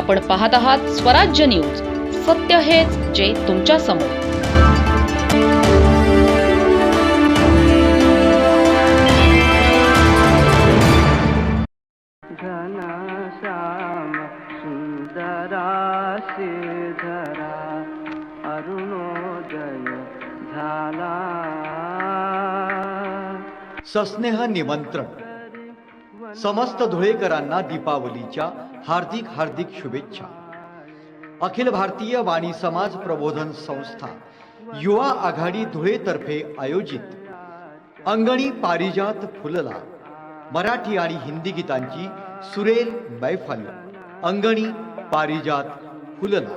आपण पाहत आहात स्वराज्य न्यूज. सत्य हेच जे तुमच्यासमोर. अरुणोदय झाला. सस्नेह निमंत्रण. समस्त धुळेकरांना दीपावलीच्या हार्दिक हार्दिक शुभेच्छा. अखिल भारतीय वाणी समाज प्रबोधन संस्था युवा आघाडी धुळेतर्फे आयोजित अंगणी पारिजात फुलला मराठी आणि हिंदी गीतांची सुरेल मैफल अंगणी पारिजात फुलला.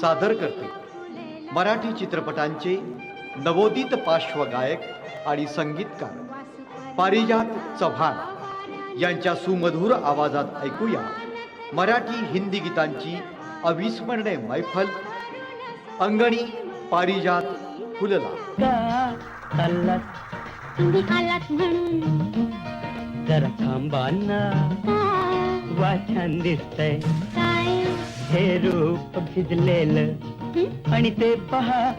सादर करते. मराठी चित्रपटांचे नवोदित पार्श्वगायक आणि संगीतकार पारिजात चव्हाण यांच्या सुमधुर आवाजात ऐकूया मराठी हिंदी गीतांची अविस्मरणीय मैफल अंगणी पारिजात फुलला. जरा थांबा ना. काय वा छान दिसतंय हे रूप भिजलेलं? आणि ते पहा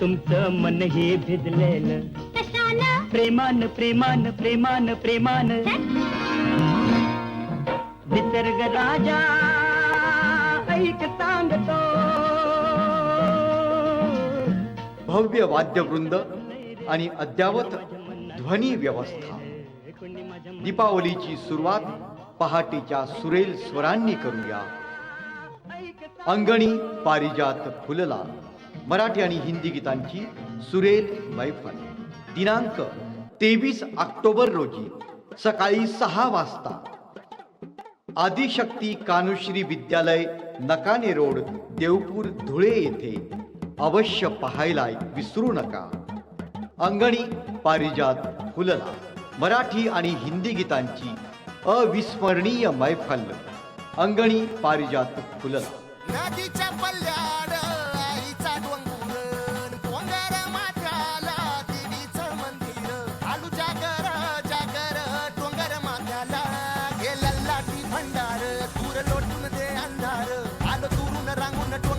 तुमचं मनही भिजलेलं. कशानं? प्रेमान प्रेमान प्रेमान प्रेमान. निसर्ग राजा ऐक सांगतो. भव्य वाद्यवृंद आणि अद्यावत ध्वनी व्यवस्था. दीपावलीची सुरुवात पहाटेच्या सुरेल स्वरांनी करूया. अंगणी पारिजात फुलला मराठी आणि हिंदी गीतांची सुरेल मैफल. दिनांक तेवीस ऑक्टोबर रोजी सकाळी सहा वाजता. आदिशक्ती कानुश्री विद्यालय नकाने रोड देवपूर धुळे येथे अवश्य पाहायला विसरू नका. अंगणी पारिजात फुलला मराठी आणि हिंदी गीतांची अविस्मरणीय मैफल. अंगणी पारिजात फुलला.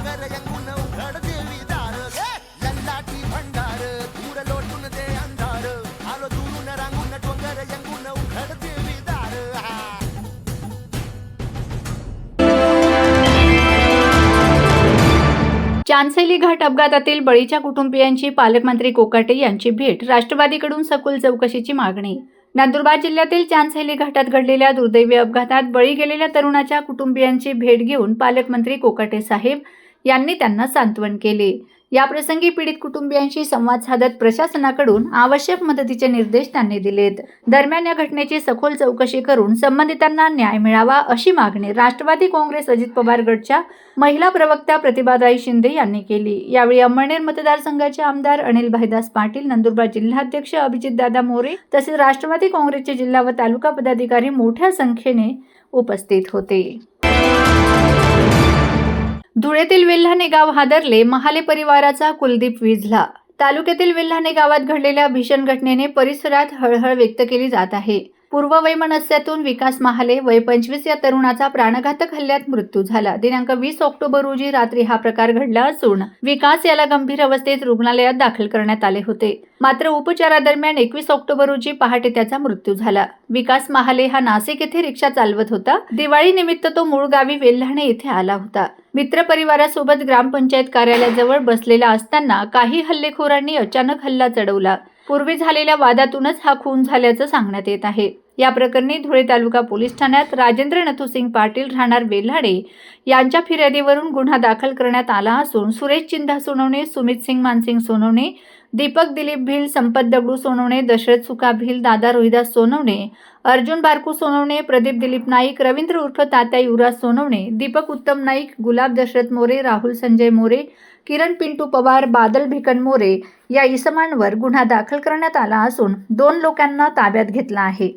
रांगून यंगून उघड देवी दार लल्लाटी भंडार दूर लोटून दे अंधार. आलो दुरून रांगून डोंगर यंगून उघड देवी दार घाट अपघातातील बळीच्या कुटुंबियांची पालकमंत्री कोकाटे यांची भेट राष्ट्रवादीकडून सखोल चौकशीची मागणी. नंदुरबार जिल्ह्यातील चांदसेली घाटात घडलेल्या दुर्दैवी अपघातात बळी गेलेल्या तरुणाच्या कुटुंबियांची भेट घेऊन पालकमंत्री कोकाटे साहेब यांनी त्यांना सांत्वन केले. याप्रसंगी पीडित कुटुंबियांशी संवाद साधत प्रशासनाकडून आवश्यक मदतीचे निर्देश त्यांनी दिलेत. दरम्यान या घटनेची सखोल चौकशी करून संबंधितांना न्याय मिळावा अशी मागणी राष्ट्रवादी काँग्रेस अजित पवार गटच्या महिला प्रवक्त्या प्रतिभाताई शिंदे यांनी केली. यावेळी अंमळनेर मतदारसंघाचे आमदार अनिल भाईदास पाटील नंदुरबार जिल्हाध्यक्ष अभिजितदादा मोरे तसेच राष्ट्रवादी काँग्रेसचे जिल्हा व तालुका पदाधिकारी मोठ्या संख्येने उपस्थित होते. धुळेतील विल्हाने गाव हादरले महाले परिवाराचा कुलदीप विझला. तालुक्यातील वेल्हाणे गावात घडलेल्या भीषण घटनेने परिसरात हळहळ व्यक्त केली जात आहे. पूर्ववैमनस्यातून विकास महाले वय पंचवीस या तरुणाचा प्राणघातक हल्ल्यात मृत्यू झाला. दिनांक वीस ऑक्टोबर रोजी रात्री हा प्रकार घडला असून विकास याला गंभीर अवस्थेत रुग्णालयात दाखल करण्यात आले होते. मात्र उपचारादरम्यान एकवीस ऑक्टोबर रोजी पहाटे त्याचा मृत्यू झाला. विकास महाले हा नाशिक येथे रिक्षा चालवत होता. दिवाळी निमित्त तो मूळ गावी वेल्हाणे येथे आला होता. मित्र परिवारासोबत ग्रामपंचायत कार्यालयाजवळ बसलेला असताना काही हल्लेखोरांनी अचानक हल्ला चढवला. पूर्वी झालेल्या वादातूनच हा खून झाल्याचं सांगण्यात येत आहे. या प्रकरणी धुळे तालुका पोलीस ठाण्यात राजेंद्र नथुसिंग पाटील राहणार वेल्हाडे यांच्या फिर्यादीवरून गुन्हा दाखल करण्यात आला असून सुरेश चिंधा सोनवणे सुमित सिंग मानसिंग सोनवणे दीपक दिलीप भिल संपत दगडू सोनवणे दशरथ सुका भिल दादा रोहिदास सोनवणे अर्जुन बारकू सोनवणे प्रदीप दिलीप नाईक रवींद्र उर्फ तात्या युवराज सोनवणे दीपक उत्तम नाईक गुलाब दशरथ मोरे राहुल संजय मोरे किरण पिंटू पवार बादल भिकन मोरे या इसमांवर गुन्हा दाखल करण्यात आला असून दोन लोकांना ताब्यात घेतला आहे.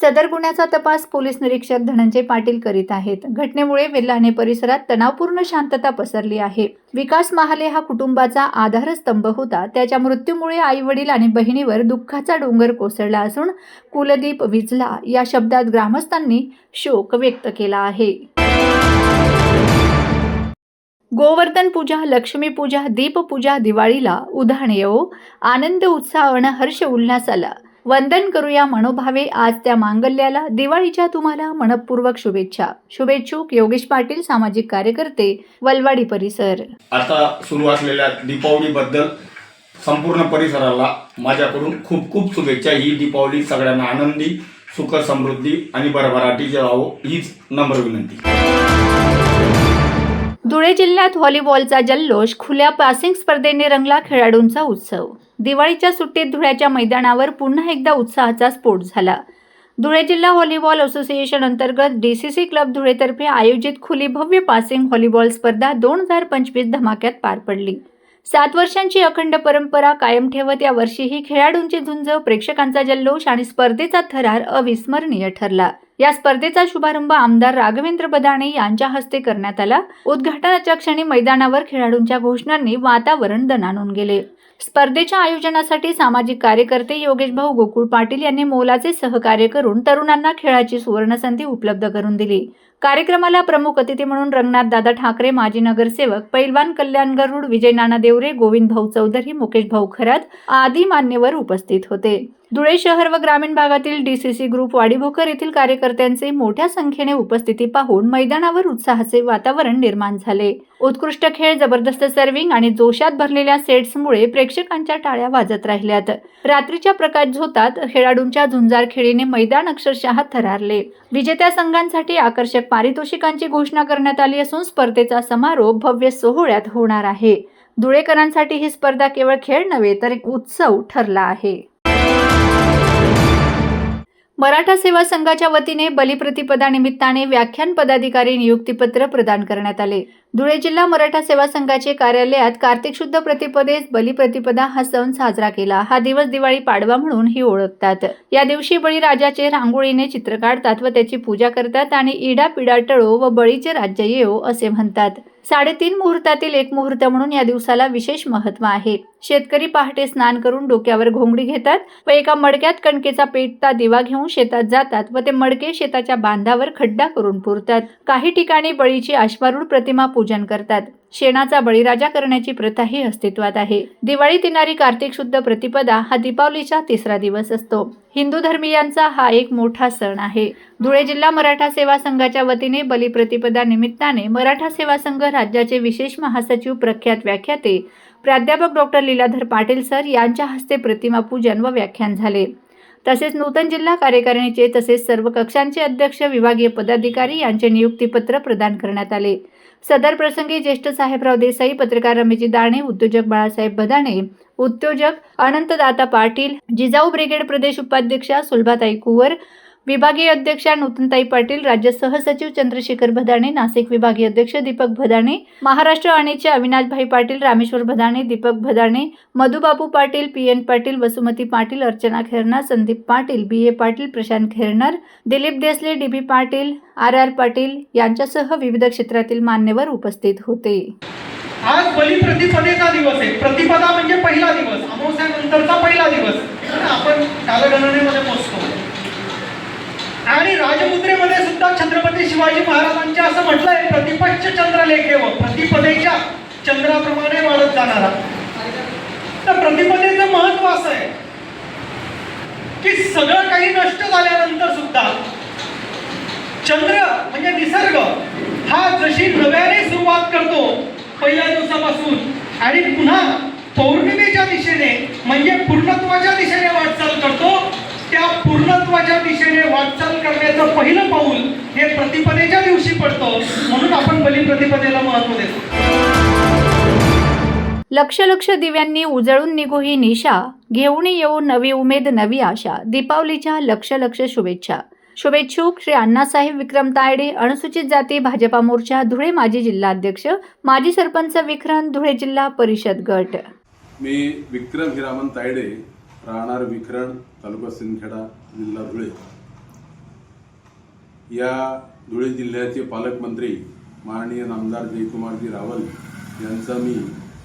सदर गुन्ह्याचा तपास पोलीस निरीक्षक धनंजय पाटील करीत आहेत. घटनेमुळे वेल्हाणे परिसरात तणावपूर्ण शांतता पसरली आहे. विकास महाले हा कुटुंबाचा आधारस्तंभ होता. त्याच्या मृत्यूमुळे आई वडील आणि बहिणीवर दुःखाचा डोंगर कोसळला असून कुलदीप विजला या शब्दात ग्रामस्थांनी शोक व्यक्त केला आहे. गोवर्धन पूजा लक्ष्मी पूजा दीपपूजा दिवाळीला उधाण येवो. आनंद उत्साह अन हर्ष उल्हासाला वंदन करूया मनोभावे आज त्या मांगल्याला. दिवाळीच्या तुम्हाला मनपूर्वक शुभेच्छा. शुभेच्छुक योगेश पाटील सामाजिक कार्यकर्ते वलवाडी परिसर. आता सुरू असलेल्या दीपावलीबद्दल संपूर्ण परिसराला माझ्याकडून खूप खूप शुभेच्छा. ही दीपावली सगळ्यांना आनंदी सुख समृद्धी आणि भरभराटीचे राहो हीच नम्र विनंती. धुळे जिल्ह्यात व्हॉलीबॉलचा जल्लोष खुल्या पासिंग स्पर्धेने रंगला खेळाडूंचा उत्सव. दिवाळीच्या सुट्टीत धुळ्याच्या मैदानावर पुन्हा एकदा उत्साहाचा स्फोट झाला. धुळे जिल्हा व्हॉलीबॉल असोसिएशन अंतर्गत डी सी सी क्लब धुळेतर्फे आयोजित खुली भव्य पासिंग व्हॉलीबॉल स्पर्धा दोन हजार पंचवीस धमाक्यात पार पडली. सात वर्षांची अखंड परंपरा कायम ठेवत या वर्षीही खेळाडूंची झुंज प्रेक्षकांचा जल्लोष आणि स्पर्धेचा थरार अविस्मरणीय ठरला. या स्पर्धेचा शुभारंभ आमदार राघवेंद्र बदाणे यांच्या हस्ते करण्यात आला. उद्घाटनाच्या क्षणी मैदानावर खेळाडूंच्या घोषणांनी वातावरण दणाणून गेले. स्पर्धेच्या आयोजनासाठी सामाजिक कार्यकर्ते योगेश भाऊ गोकुळ पाटील यांनी मोलाचे सहकार्य करून तरुणांना खेळाची सुवर्णसंधी उपलब्ध करून दिली. कार्यक्रमाला प्रमुख अतिथी म्हणून रंगनाथ दादा ठाकरे माजी नगरसेवक पैलवान कल्याण गरुड विजय नाना देवरे गोविंद भाऊ चौधरी मुकेश भाऊ खरात आदी मान्यवर उपस्थित होते. धुळे शहर व ग्रामीण भागातील डीसीसी ग्रुप वाडीभोकर येथील कार्यकर्त्यांचे मोठ्या संख्येने उपस्थिती पाहून मैदानावर उत्साहाचे वातावरण निर्माण झाले. उत्कृष्ट खेळ जबरदस्त सर्व्हिंग आणि जोशात भरलेल्या सेट्समुळे प्रेक्षकांच्या टाळ्या वाजत राहिल्यात. रात्रीच्या प्रकाश झोतात खेळाडूंच्या झुंजार खेळीने मैदान अक्षरशः थरारले. विजेत्या संघांसाठी आकर्षक पारितोषिकांची घोषणा करण्यात आली असून स्पर्धेचा समारोप भव्य सोहळ्यात होणार आहे. धुळेकरांसाठी ही स्पर्धा केवळ खेळ नव्हे तर एक उत्सव ठरला आहे. मराठा सेवा संघाच्या वतीने बलिप्रतिपदा निमित्ताने व्याख्यान पदाधिकारी नियुक्तीपत्र प्रदान करण्यात आले. धुळे जिल्हा मराठा सेवा संघाचे कार्यालयात कार्तिक शुद्ध प्रतिपदेस बलिप्रतिपदा हा सण साजरा केला. हा दिवस दिवाळी पाडवा म्हणून ही ओळखतात. या दिवशी बळीराजाचे रांगोळीने चित्र काढतात व त्याची पूजा करतात आणि इडा पिडा टळो व बळीचे राज्य येवो असे म्हणतात. साडेतीन मुहूर्तातील एक मुहूर्त म्हणून या दिवसाला विशेष महत्त्व आहे. शेतकरी पहाटे स्नान करून डोक्यावर घोंगडी घेतात व एका मडक्यात कणकेचा पेटता दिवा घेऊन शेतात जातात व ते मडके शेताच्या बांधावर खड्डा करून पुरतात. काही ठिकाणी बळीची अश्वारूढ प्रतिमा पूजन करतात. शेणाचा बळीराजा करण्याची प्रथाही अस्तित्वात आहे. दिवाळीत येणारी कार्तिक शुद्ध प्रतिपदा हा दीपावलीचा तिसरा दिवस असतो. हिंदू धर्मीयांचा हा एक मोठा सण आहे. धुळे जिल्हा मराठा सेवा संघाच्या वतीने बलिप्रतिपदा निमित्ताने मराठा सेवा संघ राज्याचे विशेष महासचिव प्रख्यात व्याख्याते प्राध्यापक डॉक्टर लीलाधर पाटील सर यांच्या हस्ते प्रतिमा पूजन व व्याख्यान झाले. तसेच नूतन जिल्हा कार्यकारिणीचे तसेच सर्व कक्षांचे अध्यक्ष विभागीय पदाधिकारी यांचे नियुक्तीपत्र प्रदान करण्यात आले. सदर प्रसंगी ज्येष्ठ साहेबराव देसाई पत्रकार रमेजी दाणे उद्योजक बाळासाहेब बदाणे उद्योजक अनंतदाता पाटील जिजाऊ ब्रिगेड प्रदेश उपाध्यक्षा सुलभाताई कुवर विभागीय अध्यक्षा नूतनताई पाटील राज्य सहसचिव चंद्रशेखर भदाणे नाशिक विभागीय अध्यक्ष Deepak Bhadane Maharashtra आणीचे Avinashbhai Patil Rameshwar Bhadane Deepak Bhadane Madhubabu Patil P N Patil Vasumati Patil Archana Khernar Sandeep Patil B A Patil Prashant Khernar Dilip Desale D B Patil R R Patil यांच्यासह विविध क्षेत्रातील मान्यवर उपस्थित होते. आज बलिप्रतिपदेचा दिवस आहे. प्रतिपदा म्हणजे पहिला दिवस. अमावस्यानंतरचा पहिला दिवस. आपण कालगणनेमध्ये पोचतो आणि राजमुद्रेमध्ये सुद्धा छत्रपती शिवाजी महाराजांच्या असं म्हटलंय प्रतिपक्ष चंद्रलेखेव प्रतिपदेच्या चंद्राप्रमाणे वाढत जाणारा. तर प्रतिपदेचं महत्त्व असं आहे की सगळं काही नष्ट झाल्यानंतर सुद्धा चंद्र म्हणजे निसर्ग हा जशी नव्याने सुरुवात करतो पहिल्या दिवसापासून आणि पुन्हा पौर्णिमेच्या दिशेने म्हणजे पूर्णत्वाच्या दिशेने वाटचाल करतो वाटचाल करण्याचं पहिलं पाऊल हे प्रतिपदेच्या दिवशी पडतं. म्हणून आपण बलिप्रतिपदेला महत्त्व देतो. लक्ष लक्ष दिव्यांनी उजळून निघो ही निशा. घेऊन येऊ नवी उमेद नवी आशा. दीपावलीच्या लक्ष लक्ष शुभेच्छा. शुभेच्छुक श्री अण्णासाहेब विक्रम तायडे अनुसूचित जाती भाजपा मोर्चा धुळे माजी जिल्हाध्यक्ष माजी सरपंच विक्रम धुळे जिल्हा परिषद गट. मी विक्रम हिरामन तायडे राहणार विखरण तालुका सिंदखेडा जिल्हा धुळे. या धुळे जिल्ह्याचे पालकमंत्री माननीय नामदार जयकुमारजी रावल यांचा मी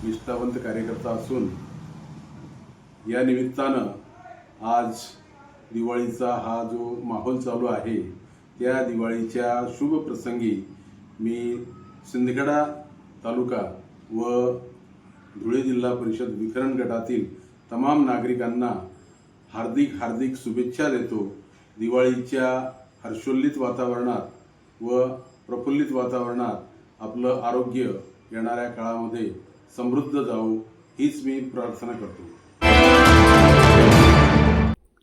निष्ठावंत कार्यकर्ता असून या निमित्तानं आज दिवाळीचा हा जो माहोल चालू आहे त्या दिवाळीच्या शुभ प्रसंगी मी सिंदखेडा तालुका व धुळे जिल्हा परिषद विकरण गटातील तमाम नागरिकांना हार्दिक हार्दिक शुभेच्छा देतो. दिवाळीच्या हर्षोल्लित वातावरणात व प्रफुल्लित वातावरणात आपलं आरोग्य येणाऱ्या काळामध्ये समृद्ध जाऊ हीच मी प्रार्थना करतो.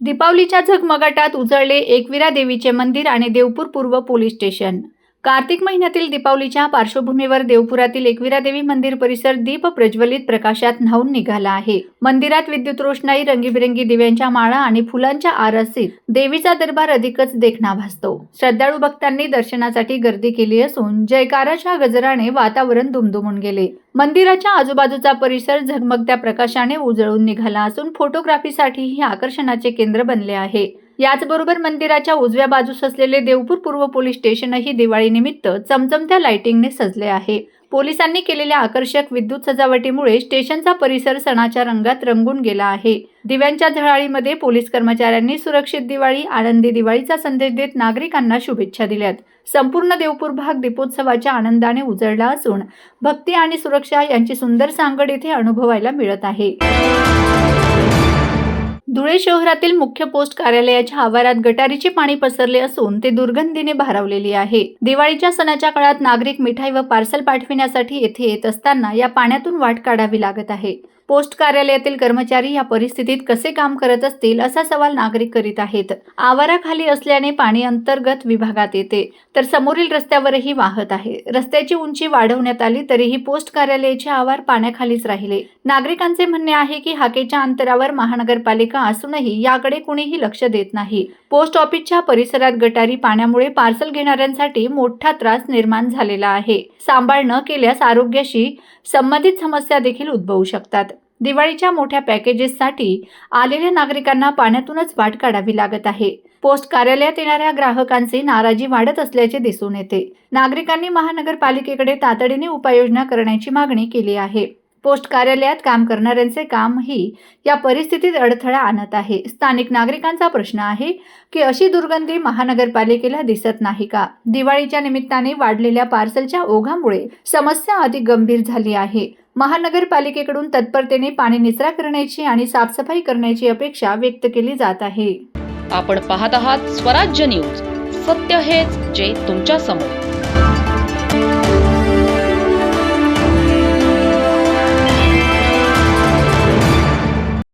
दीपावलीच्या झगमगाटात उजळले एकविरा देवीचे मंदिर आणि देवपूर पूर्व पोलीस स्टेशन. कार्तिक महिन्यातील दीपावलीच्या पार्श्वभूमीवर देवपुरातील एकविरा देवी मंदिर परिसर दीप प्रज्वलित प्रकाशात न्हावून निघाला आहे. मंदिरात विद्युत रोषणाई रंगीबिरंगी दिव्यांच्या माळा आणि फुलांच्या आरसीत देवीचा दरबार अधिकच देखणा भासतो. श्रद्धाळू भक्तांनी दर्शनासाठी गर्दी केली असून जयकाराच्या गजराने वातावरण दुमदुमून गेले. मंदिराच्या आजूबाजूचा परिसर झगमगत्या प्रकाशाने उजळून निघाला असून फोटोग्राफीसाठीही आकर्षणाचे केंद्र बनले आहे. याचबरोबर मंदिराच्या उजव्या बाजूस असलेले देवपूर पूर्व पोलीस स्टेशनही दिवाळीनिमित्त चमचमत्या लाइटिंगने सजले आहे. पोलिसांनी केलेल्या आकर्षक विद्युत सजावटीमुळे स्टेशनचा परिसर सणाच्या रंगात रंगून गेला आहे. दिव्यांच्या झळाळीमध्ये पोलीस कर्मचाऱ्यांनी सुरक्षित दिवाळी आनंदी दिवाळीचा संदेश देत नागरिकांना शुभेच्छा दिल्यात. संपूर्ण देवपूर भाग दीपोत्सवाच्या आनंदाने उजळला असून भक्ती आणि सुरक्षा यांची सुंदर सांगड इथे अनुभवायला मिळत आहे. धुळे शहरातील मुख्य पोस्ट कार्यालयाच्या आवारात गटारीचे पाणी पसरले असून ते दुर्गंधीने भारावलेली आहे. दिवाळीच्या सणाच्या काळात नागरिक मिठाई व पार्सल पाठविण्यासाठी येथे येत असताना या पाण्यातून वाट काढावी लागत आहे. पोस्ट कार्यालयातील कर्मचारी या परिस्थितीत कसे काम करत असतील असा सवाल नागरिक करीत आहेत. आवाराखाली असल्याने पाणी अंतर्गत विभागात येते तर समोरील रस्त्यावरही वाहत आहे. रस्त्याची उंची वाढवण्यात आली तरीही पोस्ट कार्यालयाचे आवार पाण्याखालीच राहिले. नागरिकांचे म्हणणे आहे की हाकेच्या अंतरावर महानगरपालिका असूनही याकडे कुणीही लक्ष देत नाही. पोस्ट ऑफिसच्या परिसरात गटारी पाण्यामुळे पार्सल घेणाऱ्यांसाठी मोठा त्रास निर्माण झालेला आहे. सांभाळ न केल्यास आरोग्याशी संबंधित समस्या देखील उद्भवू शकतात. दिवाळीच्या मोठ्या पॅकेजेससाठी आलेल्या नागरिकांना पाण्यातूनच वाट काढावी लागत आहे. पोस्ट कार्यालयात येणाऱ्या ग्राहकांची नाराजी वाढत असल्याचे दिसून येते. नागरिकांनी महानगरपालिकेकडे तातडीने उपाययोजना करण्याची मागणी केली आहे. पोस्ट कार्यालयात काम करणाऱ्यांचे कामही या परिस्थितीत अडथळा आणत आहे. स्थानिक नागरिकांचा प्रश्न आहे की अशी दुर्गंधी महानगरपालिकेला दिसत नाही का? दिवाळीच्या निमित्ताने वाढलेल्या पार्सलच्या ओघामुळे समस्या अधिक गंभीर झाली आहे. महानगरपालिकेकडून तत्परतेने पाणी निचरा करण्याची आणि साफसफाई करण्याची अपेक्षा व्यक्त केली जात आहे. आपण पाहत आहात स्वराज्य न्यूज. सत्य हेच जे तुमच्यासमोर.